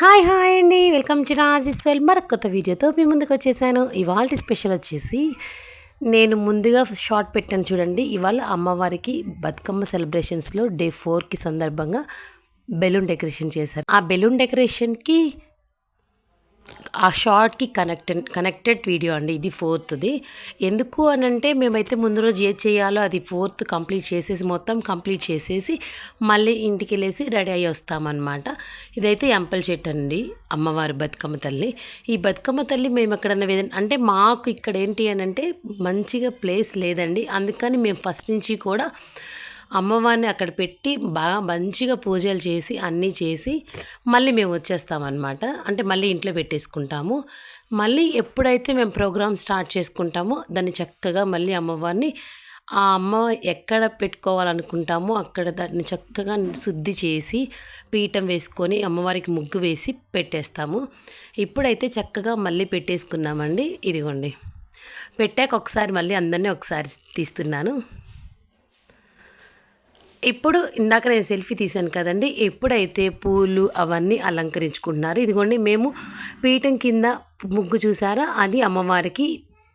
Hi hi అండి. Welcome to Rajeshwal మరొక కొత్త వీడియోతో మీ ముందుకు వచ్చేసాను. ఇవాళ స్పెషల్ వచ్చేసి నేను ముందుగా షార్ట్ పెట్టాను చూడండి. ఇవాళ అమ్మవారికి బతుకమ్మ సెలబ్రేషన్స్లో డే ఫోర్కి సందర్భంగా బెలూన్ డెకరేషన్ చేశారు. ఆ బెలూన్ డెకరేషన్కి ఆ షార్ట్కి కనెక్టెడ్ కనెక్టెడ్ వీడియో అండి ఇది ఫోర్త్ది. ఎందుకు అని అంటే మేమైతే ముందు రోజు ఏది చేయాలో అది ఫోర్త్ కంప్లీట్ చేసేసి మొత్తం కంప్లీట్ చేసేసి మళ్ళీ ఇంటికి వెళ్ళేసి రెడీ అయ్యి వస్తామన్నమాట. ఇదైతే ఎంపల్ చెట్టు అండి అమ్మవారి బతుకమ్మ తల్లి. ఈ బతుకమ్మ తల్లి మేము ఎక్కడన్నా అంటే మాకు ఇక్కడ ఏంటి అని అంటే మంచిగా ప్లేస్ లేదండి. అందుకని మేము ఫస్ట్ నుంచి కూడా అమ్మవారిని అక్కడ పెట్టి బాగా మంచిగా పూజలు చేసి అన్నీ చేసి మళ్ళీ మేము వచ్చేస్తామన్నమాట. అంటే మళ్ళీ ఇంట్లో పెట్టేసుకుంటాము. మళ్ళీ ఎప్పుడైతే మేము ప్రోగ్రామ్ స్టార్ట్ చేసుకుంటామో దాన్ని చక్కగా మళ్ళీ అమ్మవారిని ఆ అమ్మ ఎక్కడ పెట్టుకోవాలనుకుంటామో అక్కడ దాన్ని చక్కగా శుద్ధి చేసి పీఠం వేసుకొని అమ్మవారికి ముగ్గు వేసి పెట్టేస్తాము. ఇప్పుడైతే చక్కగా మళ్ళీ పెట్టేసుకున్నామండి. ఇదిగోండి. పెట్టాక ఒకసారి మళ్ళీ అందరినీ ఒకసారి తీస్తున్నాను. ఇప్పుడు ఇందాక నేను సెల్ఫీ తీశాను కదండి ఎప్పుడైతే పూలు అవన్నీ అలంకరించుకుంటున్నారు ఇదిగోండి మేము పీఠం కింద ముగ్గు చూసారా అది అమ్మవారికి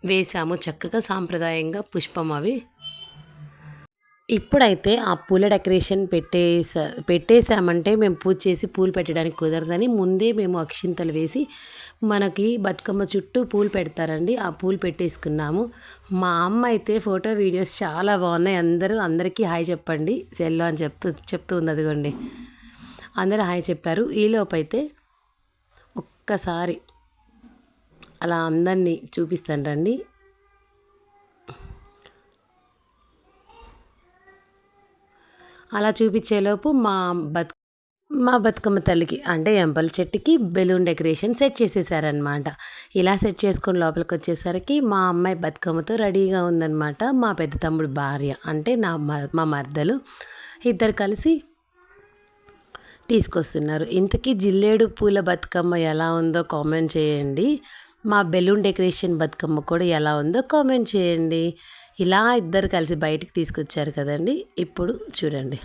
వేసాము చక్కగా సాంప్రదాయంగా పుష్పం అవి. ఇప్పుడైతే ఆ పూల డెకరేషన్ పెట్టేసా పెట్టేసామంటే మేము పూజ చేసి పూలు పెట్టడానికి కుదరదని ముందే మేము అక్షింతలు వేసి మనకి బతుకమ్మ చుట్టూ పూలు పెడతారండి. ఆ పూలు పెట్టేసుకున్నాము. మా అమ్మ అయితే ఫోటో వీడియోస్ చాలా బాగున్నాయి. అందరూ అందరికీ హాయ్ చెప్పండి. సెల్లో అని చెప్తూ చెప్తూ ఉంది అదిగోండి. అందరూ హాయ్ చెప్పారు. ఈలోపైతే ఒక్కసారి అలా అందరినీ చూపిస్తాను రండి. అలా చూపించేలోపు మా బతు మా బతుకమ్మ తల్లికి అంటే ఎంపల్ చెట్టుకి బెలూన్ డెకరేషన్ సెట్ చేసేసారనమాట ఇలా సెట్ చేసుకుని లోపలికి వచ్చేసరికి మా అమ్మాయి బతుకమ్మతో రెడీగా ఉందనమాట మా పెద్ద తమ్ముడు భార్య అంటే నా మా మర్దలు ఇద్దరు కలిసి తీసుకొస్తున్నారు. ఇంతకీ జిల్లేడు పూల బతుకమ్మ ఎలా ఉందో కామెంట్ చేయండి. మా బెలూన్ డెకరేషన్ బతుకమ్మ కూడా ఎలా ఉందో కామెంట్ చేయండి. ఇలా ఇద్దరు కలిసి బయటికి తీసుకొచ్చారు కదండి. ఇప్పుడు చూడండి.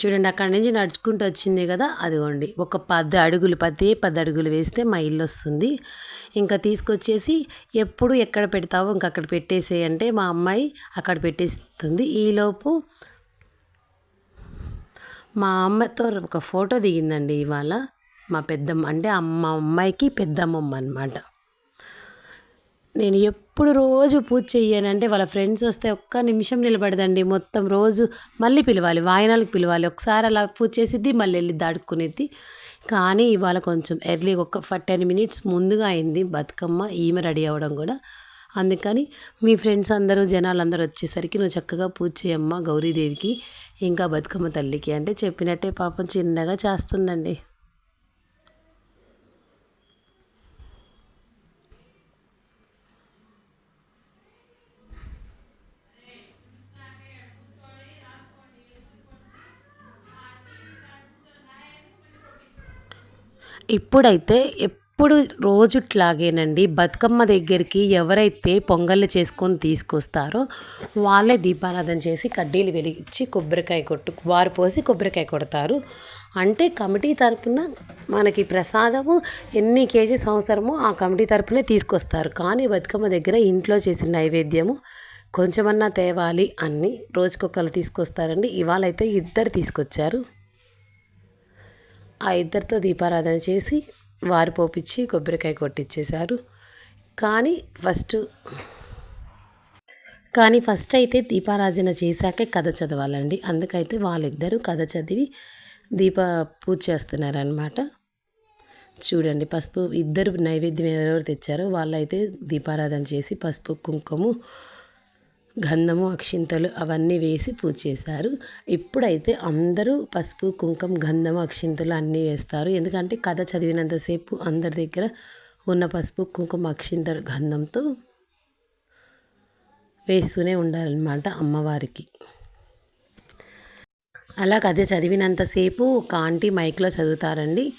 చూడండి అక్కడి నుంచి నడుచుకుంటూ వచ్చింది కదా అదిగోండి. ఒక పది అడుగులు పదే పది అడుగులు వేస్తే మా ఇల్లు వస్తుంది. ఇంకా తీసుకొచ్చేసి ఎప్పుడు ఎక్కడ పెడతావో ఇంకా అక్కడ పెట్టేసే అంటే మా అమ్మాయి అక్కడ పెట్టేస్తుంది. ఈలోపు మా అమ్మతో ఒక ఫోటో దిగిందండి ఇవాళ. మా పెద్దమ్మ అంటే అమ్మ అమ్మాయికి పెద్దమ్మమ్మ అనమాట నేను ఎప్పుడు రోజు పూజ చెయ్యానంటే వాళ్ళ ఫ్రెండ్స్ వస్తే ఒక్క నిమిషం నిలబడదండి. మొత్తం రోజు మళ్ళీ పిలవాలి వాయనాలకు పిలవాలి. ఒకసారి అలా పూజ చేసిద్ది మళ్ళీ వెళ్ళి దాడుకునేది. కానీ ఇవాళ కొంచెం ఎర్లీ ఒక టెన్ మినిట్స్ ముందుగా అయింది బతుకమ్మ. ఈమె రెడీ అవ్వడం కూడా. అందుకని మీ ఫ్రెండ్స్ అందరూ జనాలు అందరూ వచ్చేసరికి నువ్వు చక్కగా పూజ చేయమ్మ గౌరీదేవికి ఇంకా బతుకమ్మ తల్లికి అంటే చెప్పినట్టే పాపం చిన్నగా చేస్తుందండి. ఇప్పుడైతే ఎప్పుడు రోజుట్లాగేనండి బతుకమ్మ దగ్గరికి ఎవరైతే పొంగళ్ళు చేసుకొని తీసుకొస్తారో వాళ్ళే దీపారాధన చేసి కడ్డీలు వెలిగించి కొబ్బరికాయ కొట్టు వారు పోసి కొబ్బరికాయ కొడతారు. అంటే కమిటీ తరపున మనకి ప్రసాదము ఎన్ని కేజీస్ అవసరమో ఆ కమిటీ తరపునే తీసుకొస్తారు. కానీ బతుకమ్మ దగ్గర ఇంట్లో చేసిన నైవేద్యము కొంచెమన్నా తేవాలి అన్ని రోజుకొకరు తీసుకొస్తారండి. ఇవాళ అయితే ఇద్దరు తీసుకొచ్చారు. ఆ ఇద్దరితో దీపారాధన చేసి వారు పోపించి కొబ్బరికాయ కొట్టించేశారు కానీ ఫస్ట్ కానీ ఫస్ట్ అయితే దీపారాధన చేశాకే కథ చదవాలండి. అందుకైతే వాళ్ళిద్దరూ కథ చదివి దీప పూజ చేస్తున్నారనమాట చూడండి పసుపు ఇద్దరు నైవేద్యం ఎవరెవరు తెచ్చారో వాళ్ళైతే దీపారాధన చేసి పసుపు కుంకుమ గంధము అక్షింతలు అవన్నీ వేసి పూజ చేశారు. ఇప్పుడైతే అందరూ పసుపు కుంకం గంధము అక్షింతలు అన్నీ వేస్తారు. ఎందుకంటే కథ చదివినంతసేపు అందరి దగ్గర ఉన్న పసుపు కుంకుమ అక్షింతలు గంధంతో వేస్తూనే ఉండాలన్నమాట అమ్మవారికి. అలా కథ చదివినంతసేపు ఒక ఆంటీ మైక్లో చదువుతారండి.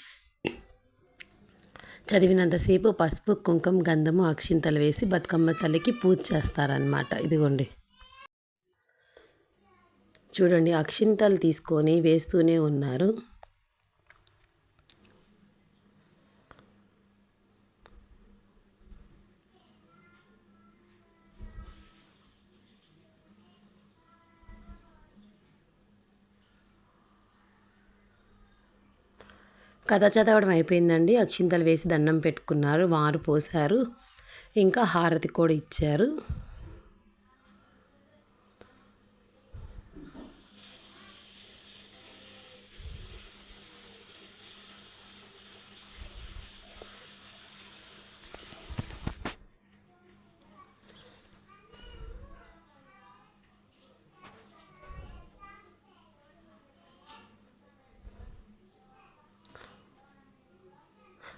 చదివినంతసేపు పసుపు కుంకుమ గంధము అక్షింతలు వేసి బతుకమ్మ తల్లికి పూజ చేస్తారనమాట ఇదిగోండి. చూడండి అక్షింతలు తీసుకొని వేస్తూనే ఉన్నారు. కథ చదవడం అయిపోయిందండి. అక్షింతలు వేసి దండం పెట్టుకున్నారు. వారు పోసారు ఇంకా హారతి కూడా ఇచ్చారు.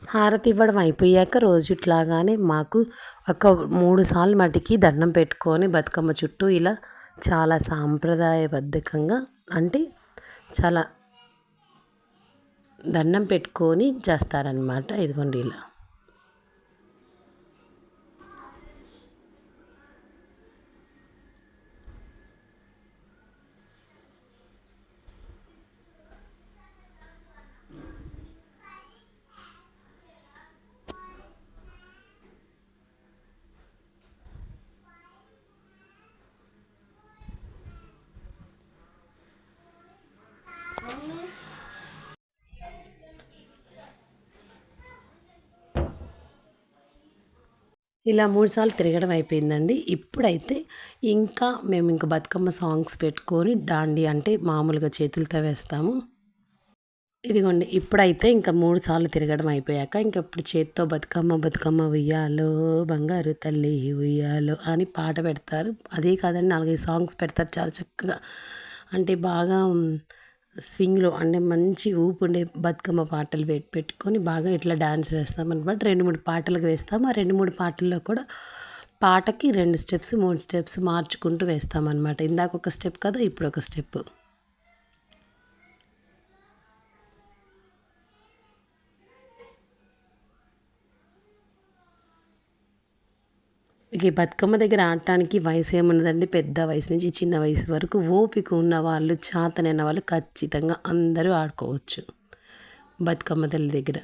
హారతి ఇవ్వడం అయిపోయాక రోజుట్లాగానే మాకు ఒక మూడు సార్లు మటుకి దండం పెట్టుకొని బతుకమ్మ చుట్టూ ఇలా చాలా సాంప్రదాయబద్ధకంగా అంటే చాలా దండం పెట్టుకొని చేస్తారనమాట ఇదిగోండి ఇలా. ఇలా మూడుసార్లు తిరగడం అయిపోయిందండి. ఇప్పుడైతే ఇంకా మేము ఇంకా బతుకమ్మ సాంగ్స్ పెట్టుకొని దాండి అంటే మామూలుగా చేతులతో వేస్తాము. ఇదిగోండి ఇప్పుడైతే ఇంకా మూడు సార్లు తిరగడం అయిపోయాక ఇంకా ఇప్పుడు చేత్తో బతుకమ్మ బతుకమ్మ ఉయ్యాలో బంగారు తల్లి ఉయ్యాలో అని పాట పెడతారు. అదే కాదండి నాలుగైదు సాంగ్స్ పెడతారు. చాలా చక్కగా అంటే బాగా స్వింగ్లో అంటే మంచి ఊపు ఉండే బతుకమ్మ పాటలు పెట్టుకొని బాగా ఇట్లా డ్యాన్స్ వేస్తాం అనమాట రెండు మూడు పాటలకు వేస్తాము. ఆ రెండు మూడు పాటల్లో కూడా పాటకి రెండు స్టెప్స్ మూడు స్టెప్స్ మార్చుకుంటూ వేస్తామన్నమాట. ఇందాక ఒక స్టెప్ కదా ఇప్పుడు ఒక స్టెప్. ఇక ఈ బతుకమ్మ దగ్గర ఆడటానికి వయసు ఏమున్నదండి? పెద్ద వయసు నుంచి చిన్న వయసు వరకు ఓపిక ఉన్న వాళ్ళు చాతనైన వాళ్ళు ఖచ్చితంగా అందరూ ఆడుకోవచ్చు బతుకమ్మ తల్లి దగ్గర.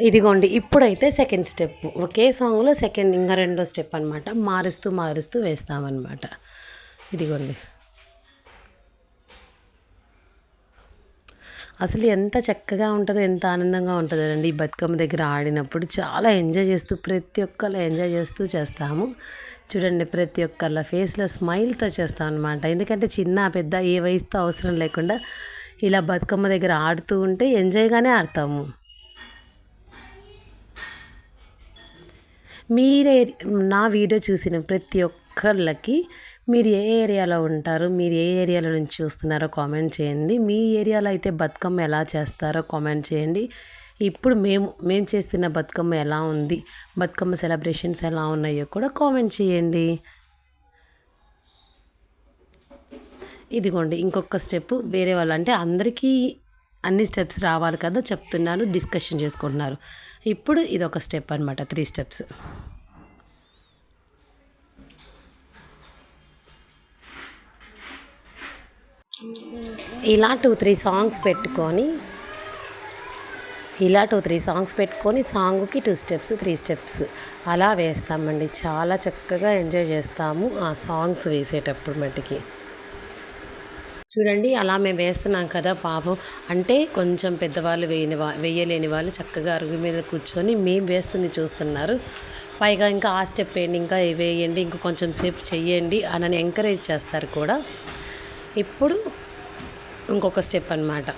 ఇదిగోండి ఇప్పుడైతే సెకండ్ స్టెప్ ఒకే సాంగ్లో సెకండ్ ఇంకా రెండో స్టెప్ అనమాట మారుస్తూ మారుస్తూ వేస్తామన్నమాట. ఇదిగోండి. అసలు ఎంత చక్కగా ఉంటుందో ఎంత ఆనందంగా ఉంటుందో అండి ఈ బతుకమ్మ దగ్గర ఆడినప్పుడు చాలా ఎంజాయ్ చేస్తూ ప్రతి ఒక్కరు ఎంజాయ్ చేస్తూ చేస్తాము. చూడండి ప్రతి ఒక్కళ్ళ ఫేస్లో స్మైల్తో చేస్తాం అనమాట ఎందుకంటే చిన్న పెద్ద ఏ వయసుతో అవసరం లేకుండా ఇలా బతుకమ్మ దగ్గర ఆడుతూ ఉంటే ఎంజాయ్గానే ఆడతాము. మీరే నా వీడియో చూసిన ప్రతి ఒక్కళ్ళకి మీరు ఏ ఏరియాలో ఉంటారు మీరు ఏ ఏరియాలో నుంచి చూస్తున్నారో కామెంట్ చేయండి. మీ ఏరియాలో అయితే బతుకమ్మ ఎలా చేస్తారో కామెంట్ చేయండి. ఇప్పుడు మేము మేము చేస్తున్న బతుకమ్మ ఎలా ఉంది బతుకమ్మ సెలబ్రేషన్స్ ఎలా ఉన్నాయో కూడా కామెంట్ చేయండి. ఇదిగోండి ఇంకొక స్టెప్ వేరే వాళ్ళు అంటే అందరికీ అన్ని స్టెప్స్ రావాలి కదా చెప్తున్నాను డిస్కషన్ చేసుకుంటున్నారు. ఇప్పుడు ఇది ఒక స్టెప్ అనమాట త్రీ స్టెప్స్. ఇలా టూ త్రీ సాంగ్స్ పెట్టుకొని ఇలా టూ త్రీ సాంగ్స్ పెట్టుకొని సాంగ్కి టూ స్టెప్స్ త్రీ స్టెప్స్. అలా వేస్తామండి. చాలా చక్కగా ఎంజాయ్ చేస్తాము ఆ సాంగ్స్ వేసేటప్పుడు మట్టికి చూడండి అలా మేము వేస్తున్నాం కదా పాపం. అంటే కొంచెం పెద్దవాళ్ళు వేయని వా వేయలేని వాళ్ళు చక్కగా అరుగు మీద కూర్చొని మేము వేస్తుంది చూస్తున్నారు. పైగా ఇంకా ఆ స్టెప్ వేయండి ఇంకా వేయండి ఇంకా కొంచెం సేపు చెయ్యండి అని ఎంకరేజ్ చేస్తారు కూడా. ఇప్పుడు ఇంకొక స్టెప్ అనమాట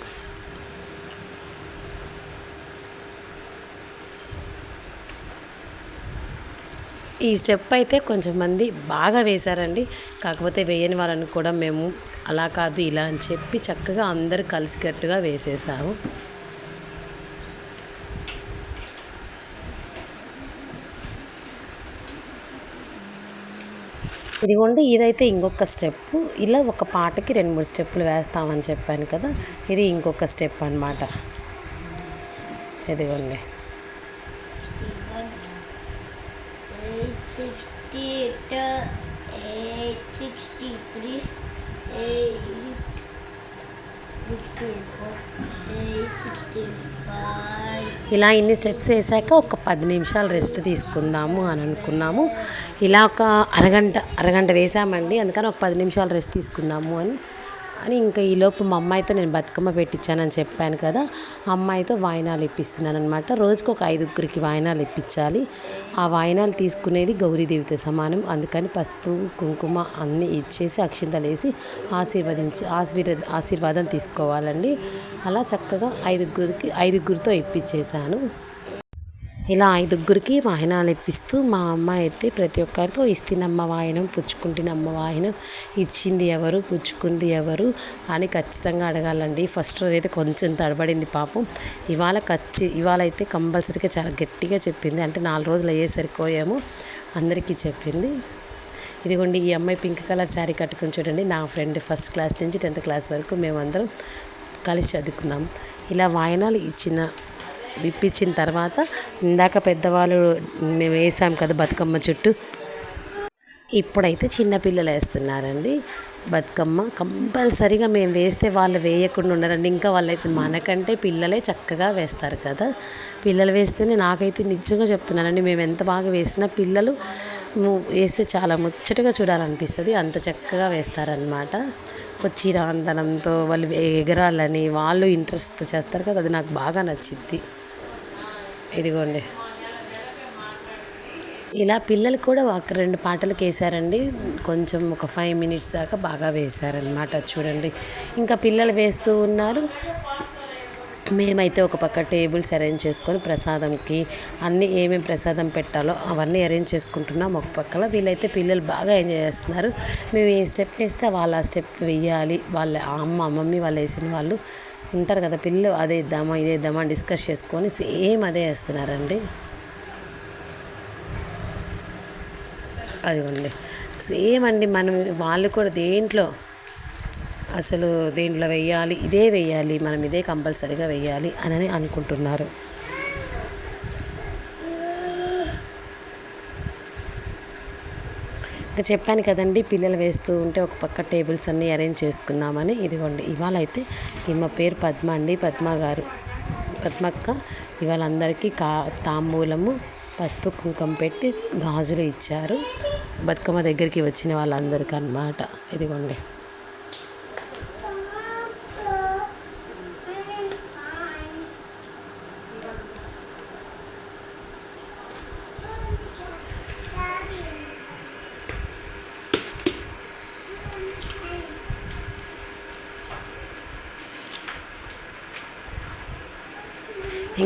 ఈ స్టెప్ అయితే కొంచెం మంది బాగా వేశారండి. కాకపోతే వేయని వాళ్ళని కూడా మేము అలా కాదు ఇలా అని చెప్పి చక్కగా అందరు కలిసికట్టుగా వేసేసావు ఇదిగోండి ఇదైతే ఇంకొక స్టెప్. ఇలా ఒక పాటకి రెండు మూడు స్టెప్పులు వేస్తామని చెప్పాను కదా ఇది ఇంకొక స్టెప్ అనమాట ఇదిగోండి. ఇలా ఇన్ని స్టెప్స్ వేసాక ఒక పది నిమిషాలు రెస్ట్ తీసుకుందాము అని అనుకున్నాము. ఇలా ఒక అరగంట అరగంట వేసామండి. అందుకని ఒక పది నిమిషాలు రెస్ట్ తీసుకుందాము అని అని ఇంకా ఈలోపు మా అమ్మాయితో నేను బతుకమ్మ పెట్టించానని చెప్పాను కదా అమ్మాయితో వాయినాలు ఇప్పిస్తున్నాను అనమాట రోజుకు ఒక ఐదుగురికి వాయినాలు ఇప్పించాలి. ఆ వాయినాలు తీసుకునేది గౌరీదేవితో సమానం. అందుకని పసుపు కుంకుమ అన్నీ ఇచ్చేసి అక్షింతలు వేసి ఆశీర్వదించి ఆశీర్వ ఆశీర్వాదం తీసుకోవాలండి. అలా చక్కగా ఐదుగురికి ఐదుగురితో ఇప్పించేశాను. ఇలా ఐదుగురికి వాహనాలు ఇప్పిస్తూ మా అమ్మ అయితే ప్రతి ఒక్కరితో ఇస్తినమ్మ వాహనం పుచ్చుకుంటున్నమ్మ వాహనం. ఇచ్చింది ఎవరు పుచ్చుకుంది ఎవరు అని ఖచ్చితంగా అడగాలండి. ఫస్ట్ రోజు అయితే కొంచెం తడబడింది పాపం. ఇవాళ ఖచ్చి ఇవాళ అయితే కంపల్సరీగా చాలా గట్టిగా చెప్పింది. అంటే నాలుగు రోజులు అయ్యేసరికి అందరికీ చెప్పింది. ఇదిగోండి ఈ అమ్మాయి పింక్ కలర్ శారీ కట్టుకొని చూడండి. నా ఫ్రెండ్ ఫస్ట్ క్లాస్ నుంచి టెన్త్ క్లాస్ వరకు మేమందరం కలిసి చదువుకున్నాం. ఇలా వాయనాలు ఇచ్చిన విప్పించిన తర్వాత ఇందాక పెద్దవాళ్ళు మేము వేసాం కదా బతుకమ్మ చుట్టూ. ఇప్పుడైతే చిన్నపిల్లలు వేస్తున్నారండి. బతుకమ్మ కంపల్సరీగా మేము వేస్తే వాళ్ళు వేయకుండా ఉండరండి. ఇంకా వాళ్ళైతే మనకంటే పిల్లలే చక్కగా వేస్తారు కదా. పిల్లలు వేస్తేనే నాకైతే నిజంగా చెప్తున్నానండి. మేము ఎంత బాగా వేసినా పిల్లలు వేస్తే చాలా ముచ్చటగా చూడాలనిపిస్తుంది. అంత చక్కగా వేస్తారనమాట చిరాంతనంతో వాళ్ళు ఎగరాలని వాళ్ళు ఇంట్రెస్ట్తో చేస్తారు కదా. అది నాకు బాగా నచ్చింది ఇదిగోండి. ఇలా పిల్లలు కూడా ఒక రెండు పాటలకు వేశారండి కొంచెం ఒక ఫైవ్ మినిట్స్ దాకా బాగా వేశారనమాట చూడండి. ఇంకా పిల్లలు వేస్తూ ఉన్నారు. మేమైతే ఒక పక్క టేబుల్స్ అరేంజ్ చేసుకొని ప్రసాదంకి అన్నీ ఏమేమి ప్రసాదం పెట్టాలో అవన్నీ అరేంజ్ చేసుకుంటున్నాం ఒక పక్కన వీళ్ళైతే పిల్లలు బాగా ఎంజాయ్ చేస్తున్నారు. మేము ఏ స్టెప్ వేస్తే వాళ్ళు ఆ స్టెప్ వేయాలి. వాళ్ళ అమ్మ మమ్మీ వాళ్ళు వేసిన వాళ్ళు ఉంటారు కదా పిల్లలు అదే ఇద్దామా ఇదే ఇద్దామా డిస్కస్ చేసుకొని సేమ్ అదే వేస్తున్నారండి. అదిగోండి. సేమ్ అండి మనం వాళ్ళు కూడా దేంట్లో అసలు దేంట్లో వెయ్యాలి ఇదే వెయ్యాలి మనం ఇదే కంపల్సరీగా వెయ్యాలి అని అనుకుంటున్నారు. ఇంకా చెప్పాను కదండి పిల్లలు వేస్తూ ఉంటే ఒక పక్క టేబుల్స్ అన్నీ అరేంజ్ చేసుకున్నామని. ఇదిగోండి ఇవాళ అయితే ఈమె పేరు పద్మ అండి. పద్మ గారు పద్మక్క ఇవాళ అందరికీ కా తాంబూలము పసుపు కుంకుమ పెట్టి గాజులు ఇచ్చారు. బతుకమ్మ దగ్గరికి వచ్చిన వాళ్ళందరికీ అన్నమాట ఇదిగోండి.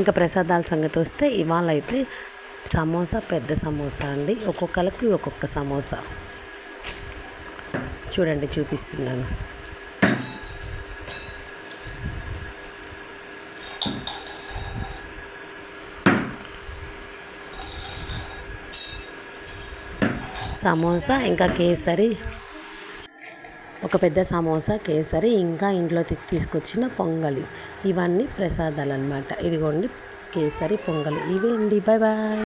ఇంకా ప్రసాదాల సంగతి వస్తే ఇవాళ అయితే సమోసా పెద్ద సమోసా అండి. ఒక్కొక్కరికి ఒక్కొక్క సమోసా. చూడండి చూపిస్తున్నాను. సమోసా ఇంకా కేసరి ఒక పెద్ద సమోసా కేసరి ఇంకా ఇంట్లో తీసుకొచ్చిన పొంగలి. ఇవన్నీ ప్రసాదాలు అనమాట ఇదిగోండి కేసరి పొంగలి. ఇవే అండి. Bye bye